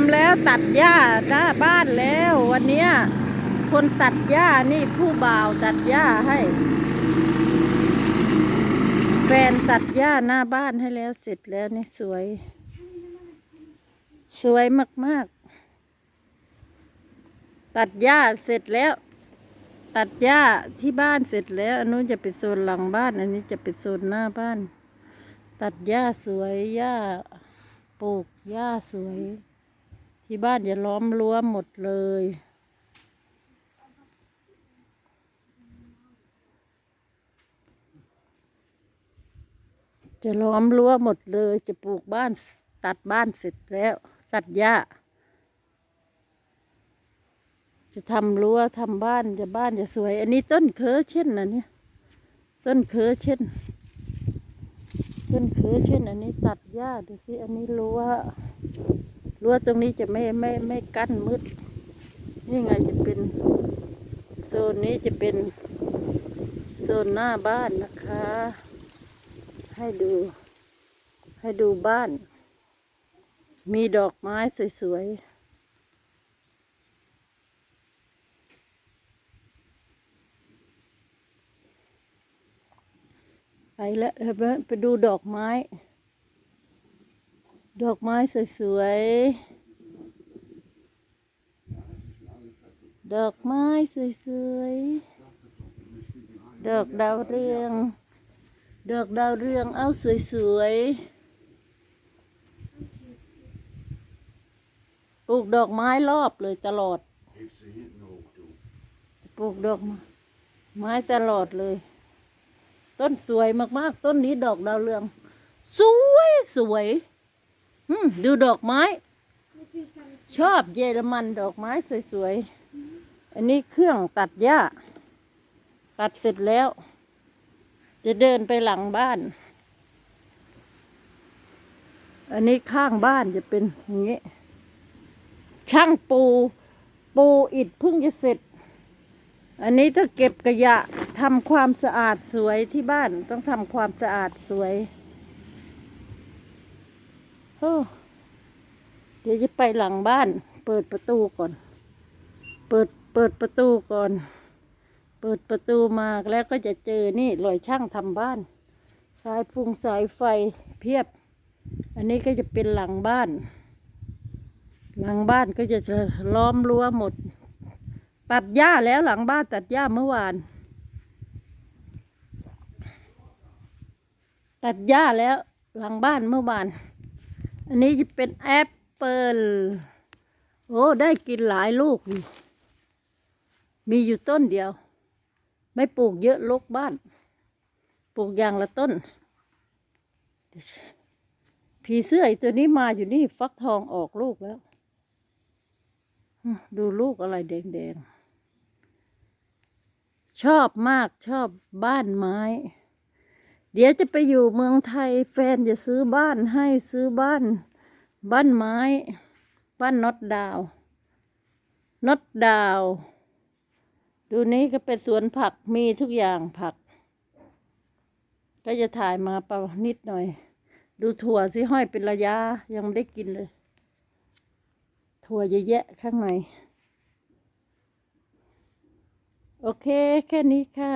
ำแล้วตัดหญ้าหน้าบ้านแล้ว วันนี้คนตัดหญ้านี่ผู้บ่าวตัดหญ้าให้ แฟนตัดหญ้าหน้าบ้านให้แล้วเสร็จแล้วนี่สวย สวยมากๆ ตัดหญ้าเสร็จแล้ว ตัดหญ้าที่บ้านเสร็จแล้วอันนู้นจะเป็นโซนหลังบ้าน อันนี้จะเป็นโซนหน้าบ้าน ตัดหญ้าสวยหญ้าปลูกหญ้าสวย ที่บ้านจะล้อมรั้วหมดเลย จะล้อมรั้วหมดเลย จะปลูกบ้านตัดบ้านเสร็จแล้ว ตัดหญ้า จะทำรั้วทำบ้านจะบ้านจะสวย อันนี้ต้นเคอเช่นนะเนี่ย ต้นเคอเช่น ต้นเคอเช่น อันนี้ตัดหญ้าดูสิ อันนี้รั้ว รั้วตรงนี้จะไม่ไม่ไม่กั้นมืด นี่ไงจะเป็นโซนนี้จะเป็นโซนหน้าบ้านนะคะ ให้ดู ให้ดูบ้าน มีดอกไม้สวยๆไปแล้วเดี๋ยวไปดูดอกไม้ ดอกไม้สวยๆ ดอกไม้สวยๆ ดอกดาวเรือง ดอกดาวเรืองเอาสวยๆ ปลูกดอกไม้รอบเลยตลอด ปลูกดอกไม้ตลอดเลย ต้นสวยมากๆ ต้นนี้ดอกดาวเรือง สวยสวย อืมดูดอกไม้ ชอบเยอรมันดอกไม้สวยๆ อันนี้เครื่องตัดหญ้า ตัดเสร็จแล้ว จะเดินไปหลังบ้าน อันนี้ข้างบ้านจะเป็นอย่างนี้ ช่างปู ปูอิฐเพิ่งจะเสร็จ อันนี้ถ้าเก็บขยะทำความสะอาดสวยที่บ้านต้องทำความสะอาดสวย เดี๋ยวจะไปหลังบ้าน เปิดประตูก่อน เปิดเปิดประตูก่อน เปิดประตูมาแล้วก็จะเจอนี่รอยช่างทำบ้าน สายฟุงสายไฟเพียบ อันนี้ก็จะเป็นหลังบ้าน หลังบ้านก็จะจะล้อมรั้วหมด ตัดหญ้าแล้วหลังบ้านตัดหญ้าเมื่อวาน ตัดหญ้าแล้วหลังบ้านเมื่อวาน อันนี้จะเป็นแอปเปิลโอ้ ได้กินหลายลูกอยู่มีอยู่ต้นเดียว ไม่ปลูกเยอะลกบ้าน ปลูกอย่างละต้น ผีเสื้อไอตัวนี้มาอยู่นี่ฟักทองออกลูกแล้ว ดูลูกอะไรแดงๆ ชอบมากชอบบ้านไม้ เดี๋ยวจะไปอยู่เมืองไทยแฟนจะซื้อบ้านให้ซื้อบ้าน บ้านไม้ บ้านน็อตดาวน็อตดาว ดูนี้ก็เป็นสวนผักมีทุกอย่างผัก ก็จะถ่ายมาประนิดหน่อย ดูถั่วสิห้อยเป็นระยะยังไม่ได้กินเลย ถั่วเยอะแยะข้างใน โอเค แค่นี้ค่ะ